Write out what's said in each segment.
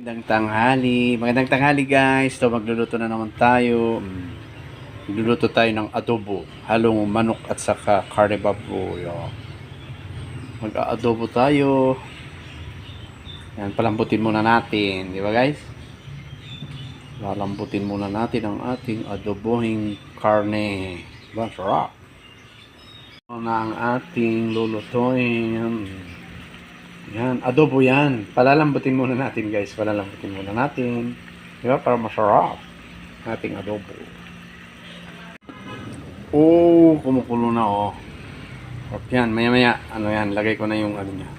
Magandang tanghali. Magandang tanghali guys. So magluluto na naman tayo. Magluluto tayo ng adobo. Halong manok at saka karne baboy. Mag-adobo tayo. Yan, palambutin muna natin. Di ba guys? Lalambutin muna natin ang ating adobohing karne. Diba? Sarap. Ito na ang ating lulutuin. Adobo yan. Palalambutin muna natin guys. Palalambutin muna natin. Di ba? Para masarap. Ating adobo. Oh, kumukulo na oh. Sarap yan. Maya maya, ano yan, lagay ko na yung ano niya.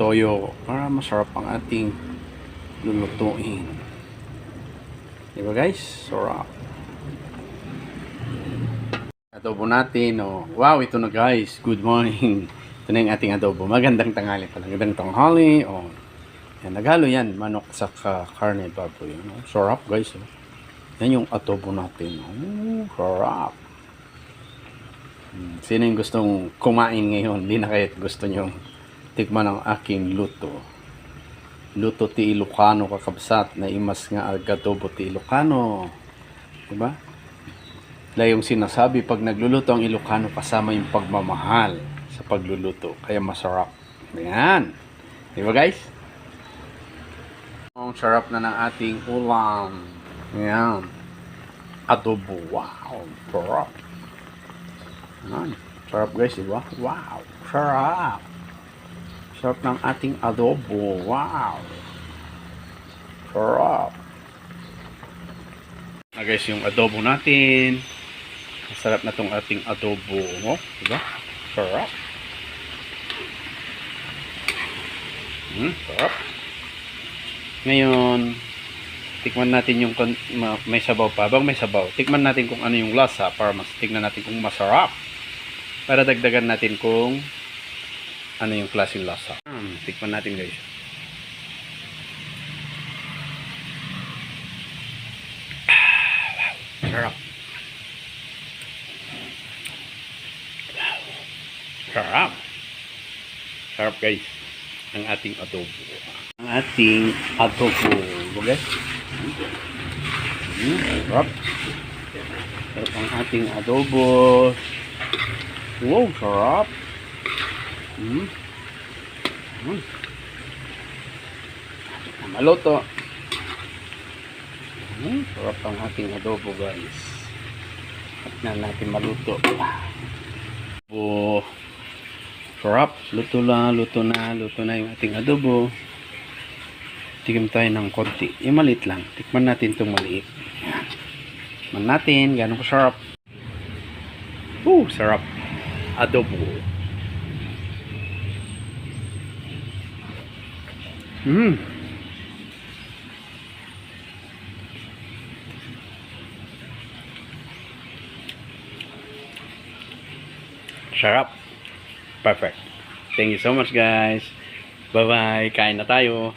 Toyo. Para masarap ang ating lulutuin. Di guys? Sarap. Adobo natin, oh. Wow, ito na guys. Good morning. Ito na yung ating adobo. Magandang tanghali pala. Magandang tanghali. Oh. Yan, naghalo yan. Manok sa ka karne baboy. Ano? Sarap guys. Oh. Yan yung adobo natin. Oh, sarap. Hmm, Sino yung gustong kumain ngayon? Hindi na kayo gusto nyo tikman ang aking luto. Luto ti Ilocano kakabsat na imas nga agadobo ti Ilocano. Diba? Wala yung sinasabi pag nagluluto ang Ilocano kasama yung pagmamahal sa pagluluto. Kaya masarap. Ayan. Di ba guys? Ang sarap na ng ating ulam. Ayan. Adobo. Wow. Sarap. Ayan. Sarap guys, di ba? Wow. Sarap. Sarap ng ating adobo. Wow. Sarap. Na guys, yung adobo natin. Masarap na tong ating adobo. Oh, diba? Sarap. Hmm, sarap. Ngayon, tikman natin yung may sabaw pa. Bang may sabaw, tikman natin kung ano yung lasa para mas tignan natin kung masarap. Para dagdagan natin kung ano yung klaseng lasa. Hmm, tikman natin guys. Sarap. Sarap. Sarap guys. Ang ating adobo. Ang ating adobo. Okay? Hmm, sarap. Sarap ang ating adobo. Wow, sarap. Hmm. Hmm. Maluto. Hmm, sarap ang ating adobo guys. At na natin maluto. Adobo. Sarap. Luto na, luto na, luto na yung ating adobo. Tigam tayo ng konti. Yung maliit lang. Tikman natin itong maliit. Yan. Tikman natin. Gano'ng kasarap. Uh, sarap. Adobo. Mmm. Sarap. Perfect. Thank you so much guys. Bye-bye. Kain na tayo.